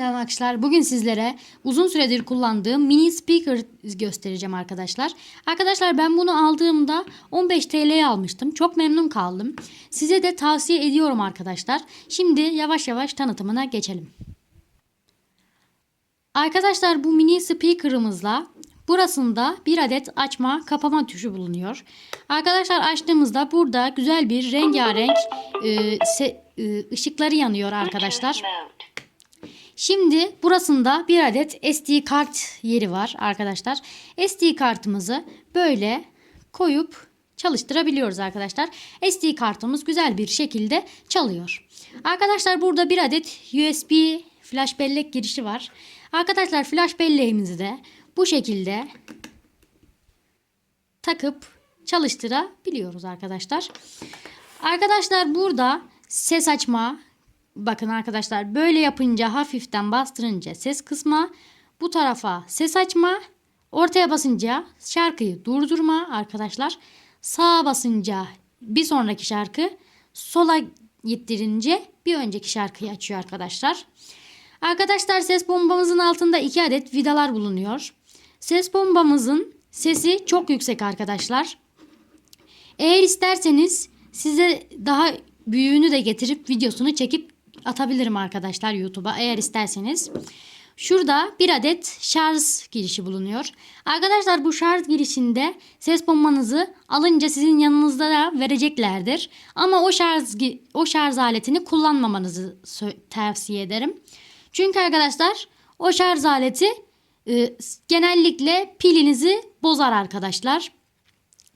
Selam arkadaşlar. Bugün sizlere uzun süredir kullandığım mini speaker göstereceğim arkadaşlar. Arkadaşlar ben bunu aldığımda 15 TL'ye almıştım. Çok memnun kaldım. Size de tavsiye ediyorum arkadaşlar. Şimdi yavaş yavaş tanıtımına geçelim. Arkadaşlar bu mini speaker'ımızla burasında bir adet açma kapama tuşu bulunuyor. Arkadaşlar açtığımızda burada güzel bir rengarenk e, se- e, ışıkları yanıyor arkadaşlar. Şimdi burasında bir adet SD kart yeri var arkadaşlar. SD kartımızı böyle koyup çalıştırabiliyoruz arkadaşlar. SD kartımız güzel bir şekilde çalıyor. Arkadaşlar burada bir adet USB flash bellek girişi var. Arkadaşlar flash belleğimizi de bu şekilde takıp çalıştırabiliyoruz arkadaşlar. Arkadaşlar burada ses açma bakın arkadaşlar böyle yapınca hafiften bastırınca ses kısma bu tarafa ses açma ortaya basınca şarkıyı durdurma arkadaşlar sağa basınca bir sonraki şarkı sola gittirince bir önceki şarkıyı açıyor arkadaşlar. Arkadaşlar ses bombamızın altında iki adet vidalar bulunuyor. Ses bombamızın sesi çok yüksek arkadaşlar. Eğer isterseniz size daha büyüğünü de getirip videosunu çekip atabilirim arkadaşlar YouTube'a eğer isterseniz. Şurada bir adet şarj girişi bulunuyor. Arkadaşlar bu şarj girişinde ses bombanızı alınca sizin yanınızda da vereceklerdir. Ama o şarj o şarj aletini kullanmamanızı tavsiye ederim. Çünkü arkadaşlar o şarj aleti e, genellikle pilinizi bozar arkadaşlar.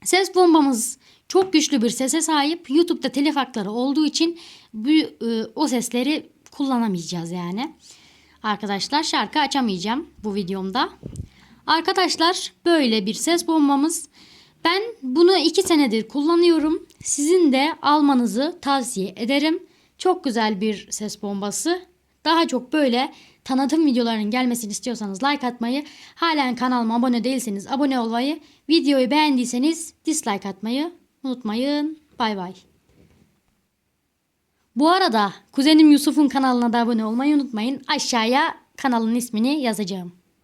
Ses bombamız çok güçlü bir sese sahip. YouTube'da telif hakları olduğu için bu, e, o sesleri kullanamayacağız yani. Arkadaşlar şarkı açamayacağım bu videomda. Arkadaşlar böyle bir ses bombamız. Ben bunu iki senedir kullanıyorum. Sizin de almanızı tavsiye ederim. Çok güzel bir ses bombası. Daha çok böyle tanıtım videolarının gelmesini istiyorsanız like atmayı, halen kanalıma abone değilseniz abone olmayı, videoyu beğendiyseniz dislike atmayı unutmayın. Bay bay. Bu arada kuzenim Yusuf'un kanalına da abone olmayı unutmayın. Aşağıya kanalın ismini yazacağım.